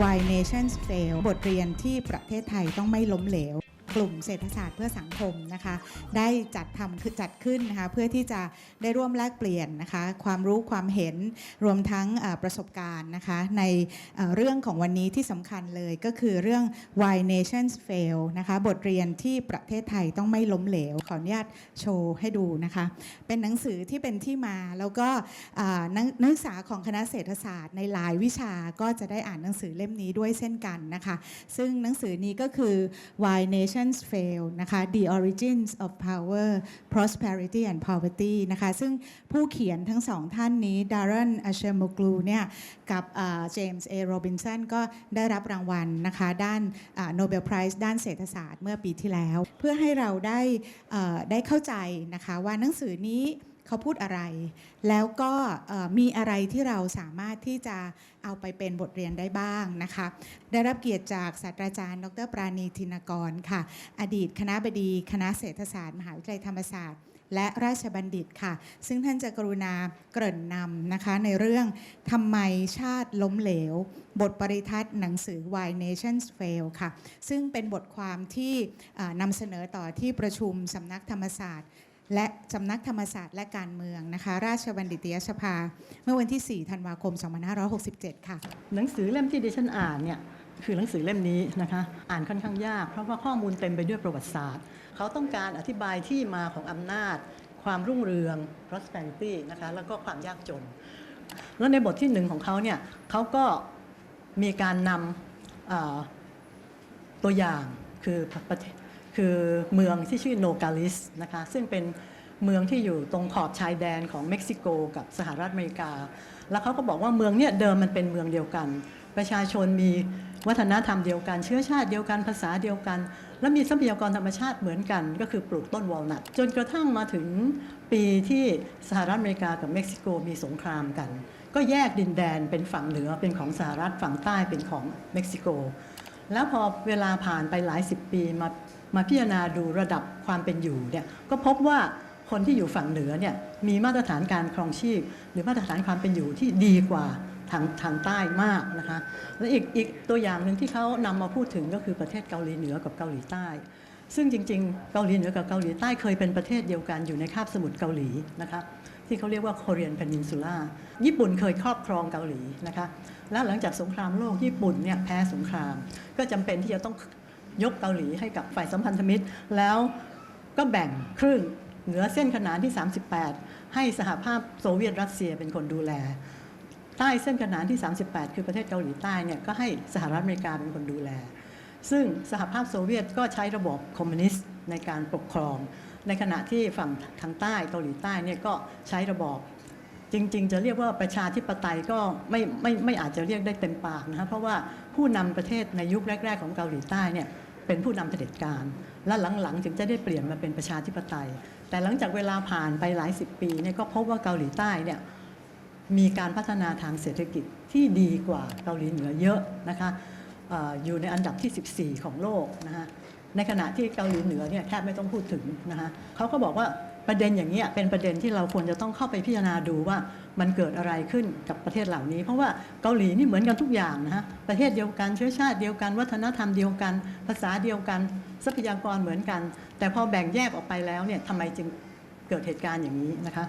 Why Nations Fail บทเรียนที่ประเทศไทยต้องไม่ล้มเหลว กลุ่มเศรษฐศาสตร์เพื่อสังคมนะคะ ได้จัดทำคือจัดขึ้นนะคะเพื่อที่จะได้ร่วมแลกเปลี่ยนนะคะความรู้ความเห็นรวมทั้งประสบการณ์นะคะในเรื่องของวันนี้ที่สำคัญเลยก็คือเรื่อง Why Nations Fail นะคะบทเรียนที่ประเทศไทยต้องไม่ล้มเหลว ขออนุญาตโชว์ให้ดูนะคะเป็นหนังสือที่เป็นที่มาแล้วก็นักศึกษาของคณะเศรษฐศาสตร์ในหลายวิชาก็จะได้อ่านหนังสือเล่มนี้ด้วยเช่นกันนะคะ ซึ่งหนังสือนี้ก็คือ Why nation Nations Fail นะคะ The Origins of Power Prosperity and Poverty นะคะ ซึ่งผู้เขียนทั้งสองท่านนี้ Darren Ashemoglu เนี่ยกับเจมส์เอโรบินสันก็ได้รับรางวัลนะคะด้านโนเบลไพรส์ด้านเศรษฐศาสตร์เมื่อปีที่แล้ว เพื่อให้เราได้ได้เข้าใจนะคะว่าหนังสือนี้ เขาพูดอะไร แล้วก็มีอะไรที่เราสามารถที่จะเอาไปเป็นบทเรียนได้บ้างนะคะ ได้รับเกียรติจากศาสตราจารย์ ดรปราณีธินกรค่ะ อดีตคณะบดี คณะเศรษฐศาสตร์ มหาวิทยาลัยธรรมศาสตร์และราชบัณฑิตค่ะ ซึ่งท่านจะกรุณาเกริ่นนำนะคะ ในเรื่องทำไมชาติล้มเหลว บทปริทัศน์หนังสือ Why Nations Fail ค่ะ ซึ่งเป็นบทความที่นำเสนอต่อที่ประชุมสำนักธรรมศาสตร์ และสำนักธรรมศาสตร์และการเมืองนะคะ ราชบัณฑิตยสภา เมื่อวันที่ 4 ธันวาคม 2567 ค่ะ หนังสือเล่มที่ดิฉันอ่านเนี่ยคือหนังสือเล่มนี้นะคะ อ่านค่อนข้างยาก เพราะว่าข้อมูลเต็มไปด้วยประวัติศาสตร์ เขาต้องการอธิบายที่มาของอำนาจ ความรุ่งเรือง prosperity นะคะแล้วก็ความยากจน แล้วในบทที่หนึ่งของเขาเนี่ยเขาก็มีการนำตัวอย่างคือประเทศ คือเมืองที่ชื่อโนกาลิสนะคะซึ่งเป็นเมืองที่อยู่ตรงขอบชายแดนของเม็กซิโกกับสหรัฐอเมริกา แล้วเขาก็บอกว่าเมืองเนี่ยเดิมมันเป็นเมืองเดียวกัน ประชาชนมีวัฒนธรรมเดียวกัน เชื้อชาติเดียวกันภาษาเดียวกัน และมีทรัพยากรธรรมชาติเหมือนกัน ก็คือปลูกต้นวอลนัทจนกระทั่งมาถึงปีที่สหรัฐอเมริกากับเม็กซิโกมีสงครามกัน ก็แยกดินแดนเป็นฝั่งเหนือเป็นของสหรัฐฝั่งใต้เป็นของเม็กซิโก แล้วพอเวลาผ่านไปหลายสิบปีมามาพิจารณาดูระดับความเป็นอยู่เนี่ยก็พบว่าคนที่อยู่ฝั่งเหนือเนี่ยมีมาตรฐานการครองชีพ หรือมาตรฐานความเป็นอยู่ที่ดีกว่าทางทางใต้มากนะคะและอีกอีกตัวอย่างหนึ่งที่เขานำมาพูดถึงก็คือประเทศเกาหลีเหนือกับเกาหลีใต้ ซึ่งจริง ๆ เกาหลีเหนือกับเกาหลีใต้เคยเป็นประเทศเดียวกันอยู่ในคาบสมุทรเกาหลีนะคะ ที่เขาเรียกว่า Korean Peninsula ญี่ปุ่นเคยครอบครองเกาหลีนะคะแล้วหลังจากสงครามโลกญี่ปุ่นเนี่ยแพ้สงคราม ก็จำเป็นที่จะต้องยกเกาหลีให้กับฝ่ายสัมพันธมิตร แล้วก็แบ่งครึ่งเหนือเส้นขนานที่ 38 ให้สหภาพโซเวียตรัสเซียเป็นคนดูแล ใต้เส้นขนานที่ 38 คือประเทศเกาหลีใต้เนี่ยก็ให้สหรัฐอเมริกาเป็นคนดูแล ซึ่งสหภาพโซเวียตก็ใช้ระบบคอมมิวนิสต์ในการปกครอง ในขณะที่ฝั่งทางใต้เกาหลีใต้เนี่ยก็ใช้ระบอบจริง ๆ จะเรียกว่าประชาธิปไตยก็ไม่ไม่ไม่อาจจะเรียกได้เต็มปากนะครับเพราะว่าผู้นำประเทศในยุคแรก ๆ ของเกาหลีใต้เนี่ยเป็นผู้นำเผด็จการ และหลังๆถึงจะได้เปลี่ยนมาเป็นประชาธิปไตย แต่หลังจากเวลาผ่านไปหลายสิบปีเนี่ยก็พบว่าเกาหลีใต้เนี่ยมีการพัฒนาทางเศรษฐกิจที่ดีกว่าเกาหลีเหนือเยอะนะคะอออยู่ในอันดับที่ 14 ของโลกนะคะ ในขณะที่เกาหลีเหนือเนี่ยแทบไม่ต้องพูดถึงนะคะเขาก็บอกว่าประเด็นอย่างนี้เป็นประเด็นที่เราควรจะต้องเข้าไปพิจารณาดูว่ามันเกิดอะไรขึ้นกับประเทศเหล่านี้ เพราะว่าเกาหลีนี่เหมือนกันทุกอย่างนะฮะประเทศเดียวกันเชื้อชาติเดียวกัน วัฒนธรรมเดียวกัน ภาษาเดียวกัน ทรัพยากรเหมือนกัน แต่พอแบ่งแยกออกไปแล้วเนี่ยทำไมจึงเกิดเหตุการณ์อย่างนี้นะคะ